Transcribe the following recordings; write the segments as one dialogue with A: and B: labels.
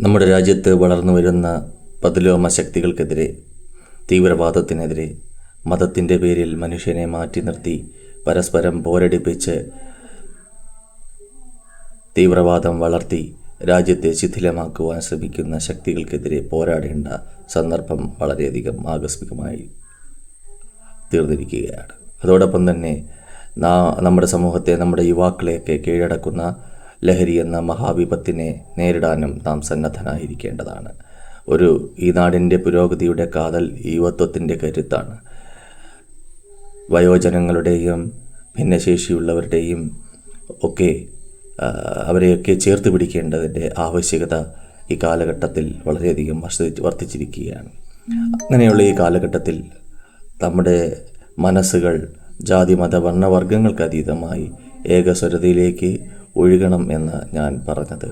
A: നമ്മുടെ രാജ്യത്ത് വളർന്നു വരുന്ന പതിലോമ ശക്തികൾക്കെതിരെ തീവ്രവാദത്തിനെതിരെ മതത്തിന്റെ പേരിൽ മനുഷ്യനെ മാറ്റി നിർത്തി പരസ്പരം പോരടിപ്പിച്ച് തീവ്രവാദം വളർത്തി രാജ്യത്തെ ശിഥിലമാക്കുവാൻ ശ്രമിക്കുന്ന ശക്തികൾക്കെതിരെ പോരാടേണ്ട സന്ദർഭം വളരെയധികം ആകസ്മികമായി തീർന്നിരിക്കുകയാണ്. അതോടൊപ്പം തന്നെ നമ്മുടെ സമൂഹത്തെ നമ്മുടെ യുവാക്കളെയൊക്കെ കീഴടക്കുന്ന ലഹരി എന്ന മഹാവിപത്തിനെ നേരിടാനും നാം സന്നദ്ധനായിരിക്കേണ്ടതാണ്. ഒരു ഈ നാടിന്റെ പുരോഗതിയുടെ കാതൽ യുവത്വത്തിന്റെ കരുത്താണ്. വയോജനങ്ങളുടെയും ഭിന്നശേഷിയുള്ളവരുടെയും ഒക്കെ അവരെയൊക്കെ ചേർത്ത് പിടിക്കേണ്ടതിന്റെ ആവശ്യകത ഈ കാലഘട്ടത്തിൽ വളരെയധികം വർദ്ധിച്ച് വർദ്ധിച്ചിരിക്കുകയാണ്. അങ്ങനെയുള്ള ഈ കാലഘട്ടത്തിൽ നമ്മുടെ മനസ്സുകൾ ജാതി മത വർണവർഗങ്ങൾക്ക് അതീതമായി ഏകസ്വരതയിലേക്ക് ഒഴുകണം എന്ന് ഞാൻ പറഞ്ഞത്.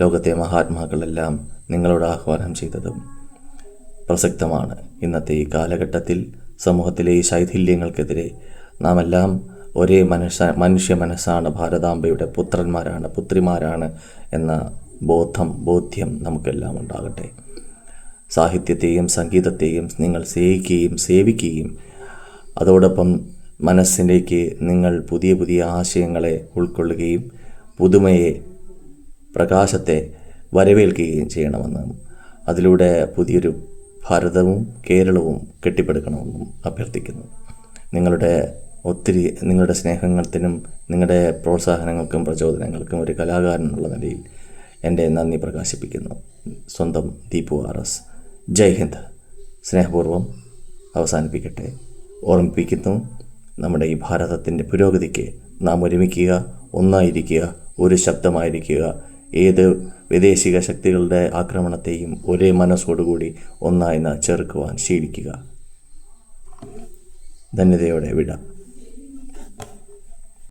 A: ലോകത്തെ മഹാത്മാക്കളെല്ലാം നിങ്ങളോട് ആഹ്വാനം ചെയ്തതും പ്രസക്തമാണ്. ഇന്നത്തെ ഈ കാലഘട്ടത്തിൽ സമൂഹത്തിലെ ഈ ശൈഥില്യങ്ങൾക്കെതിരെ നാം എല്ലാം ഒരേ മനുഷ്യ മനുഷ്യ മനസ്സാണ് ഭാരതാംബയുടെ പുത്രന്മാരാണ് പുത്രിമാരാണ് എന്ന ബോധം ബോധ്യം നമുക്കെല്ലാം ഉണ്ടാകട്ടെ. സാഹിത്യത്തെയും സംഗീതത്തെയും നിങ്ങൾ സ്നേഹിക്കുകയും സേവിക്കുകയും അതോടൊപ്പം മനസ്സിലേക്ക് നിങ്ങൾ പുതിയ പുതിയ ആശയങ്ങളെ ഉൾക്കൊള്ളുകയും പുതുമയെ പ്രകാശത്തെ വരവേൽക്കുകയും ചെയ്യണമെന്നും അതിലൂടെ പുതിയൊരു ഭാരതവും കേരളവും കെട്ടിപ്പടുക്കണമെന്നും അഭ്യർത്ഥിക്കുന്നു. നിങ്ങളുടെ ഒത്തിരി നിങ്ങളുടെ സ്നേഹങ്ങൾത്തിനും നിങ്ങളുടെ പ്രോത്സാഹനങ്ങൾക്കും പ്രചോദനങ്ങൾക്കും ഒരു കലാകാരൻ എന്നുള്ള നിലയിൽ എന്റെ നന്ദി പ്രകാശിപ്പിക്കുന്നു. സ്വന്തം ദീപു ആർ എസ്. ജയ് ഹിന്ദ്. സ്നേഹപൂർവം അവസാനിപ്പിക്കട്ടെ. ഓർമ്മിപ്പിക്കുന്നു നമ്മുടെ ഈ ഭാരതത്തിന്റെ പുരോഗതിക്ക് നാം ഒരുമിക്കുക ഒന്നായിരിക്കുക ഒരു ശബ്ദമായിരിക്കുക ഏത് വിദേശിക ശക്തികളുടെ ആക്രമണത്തെയും ഒരേ മനസ്സോടുകൂടി ഒന്നായി ചെറുക്കുവാൻ ശീലിക്കുക. ധന്യതയോടെ വിട.